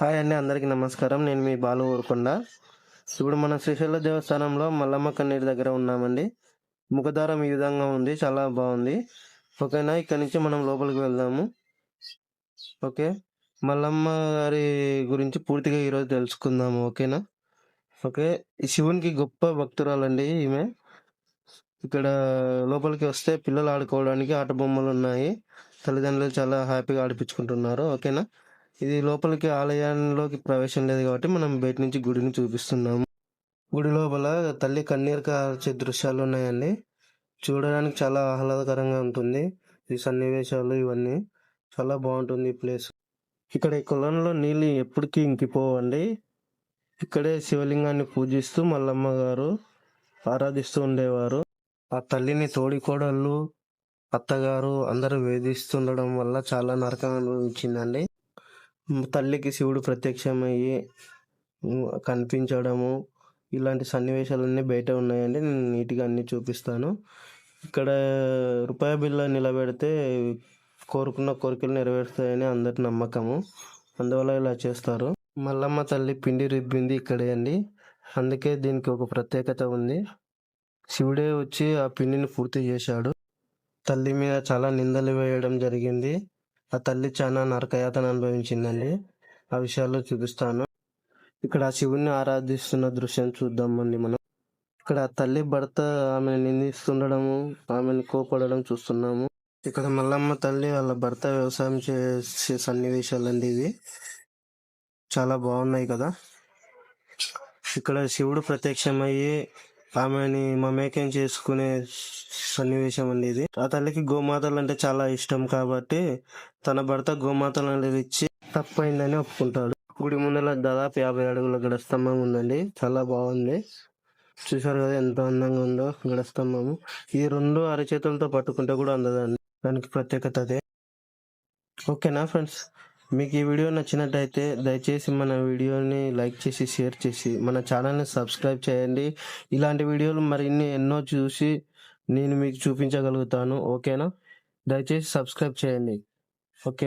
Hi అండి అందరికీ నమస్కారం. నేను మీ బాలు ఊరుకొండ. ఇప్పుడు మన శ్రీశైల దేవస్థానంలో మల్లమ్మ కన్నీరు దగ్గర ఉన్నామండి. ముఖద్వారం ఈ విధంగా ఉంది చాలా బాగుంది. ఓకేనా ఇక్కడ నుంచి మనం లోపలికి వెళ్దాము. ఓకే మల్లమ్మ గారి గురించి పూర్తిగా ఈరోజు తెలుసుకుందాము ఓకేనా? ఓకే ఈ శివునికి గొప్ప భక్తురాలండి ఈమె. ఇక్కడ లోపలికి వస్తే పిల్లలు ఆడుకోవడానికి ఆట బొమ్మలు ఉన్నాయి. తల్లిదండ్రులు చాలా హ్యాపీగా ఆడిపించుకుంటున్నారు ఓకేనా? ఇది లోపలికి ఆలయంలోకి ప్రవేశం లేదు కాబట్టి మనం బయట నుంచి గుడిని చూపిస్తున్నాము. గుడి లోపల తల్లి కన్నీరు కార్చే దృశ్యాలు ఉన్నాయండి. చూడడానికి చాలా ఆహ్లాదకరంగా ఉంటుంది. ఈ సన్నివేశాలు ఇవన్నీ చాలా బాగుంటుంది ఈ ప్లేస్. ఇక్కడ ఈ కులంలో నీళ్ళు ఎప్పటికీ ఇంకిపోవండి. ఇక్కడే శివలింగాన్ని పూజిస్తూ మల్లమ్మ గారు ఆరాధిస్తూ ఉండేవారు. ఆ తల్లిని తోడికోడళ్ళు అత్తగారు అందరూ వేధిస్తుండడం వల్ల చాలా నరకం అనుభవించిందండి. తల్లికి శివుడు ప్రత్యక్షమయ్యి కనిపించడము ఇలాంటి సన్నివేశాలన్నీ బయట ఉన్నాయండి. నేను నీట్గా అన్ని చూపిస్తాను. ఇక్కడ రూపాయి బిల్లు నిలబెడితే కోరుకున్న కోరికలు నెరవేరుతాయని అందరి నమ్మకము. అందువల్ల ఇలా చేస్తారు. మల్లమ్మ తల్లి పిండి రిబ్బింది ఇక్కడే అండి. అందుకే దీనికి ఒక ప్రత్యేకత ఉంది. శివుడే వచ్చి ఆ పిండిని పూర్తి చేశాడు. తల్లి మీద చాలా నిందలు వేయడం జరిగింది. ఆ తల్లి చాలా నరకయాతన అనుభవించిందండి. ఆ విషయాల్లో చూపిస్తాను. ఇక్కడ ఆ శివుణ్ణి ఆరాధిస్తున్న దృశ్యం చూద్దామండి మనం. ఇక్కడ తల్లి భర్త ఆమెను నిందిస్తుండడము ఆమెను కోపడడం చూస్తున్నాము. ఇక్కడ మల్లమ్మ తల్లి వాళ్ళ భర్త వ్యవసాయం చేసే సన్నివేశాలు అండి ఇవి చాలా బాగున్నాయి కదా. ఇక్కడ శివుడు ప్రత్యక్షమయ్యి ఆమెని మమేకం చేసుకునే సన్నివేశం అండి ఇది ఆ తల్లికి గోమాతలు అంటే చాలా ఇష్టం కాబట్టి తన భర్త గోమాతలు అనేది ఇచ్చి తప్పైందని ఒప్పుకుంటాడు. గుడి ముందర దాదాపు యాభై అడుగుల గడస్తంభం ఉందండి. చాలా బాగుంది. చూసారు కదా ఎంత అందంగా ఉందో గడస్తంభము. ఈ రెండు అరచేతులతో పట్టుకుంటే కూడా అందదండి. దానికి ప్రత్యేకత అదే. ఓకేనా ఫ్రెండ్స్? మీకు ఈ వీడియో నచ్చినట్టయితే దయచేసి మన వీడియోని లైక్ చేసి షేర్ చేసి మన ఛానల్ని సబ్స్క్రైబ్ చేయండి. ఇలాంటి వీడియోలు మరిన్ని ఎన్నో చూసి నేను మీకు చూపించగలుగుతాను. ఓకేనా? దయచేసి సబ్స్క్రైబ్ చేయండి. ఓకే.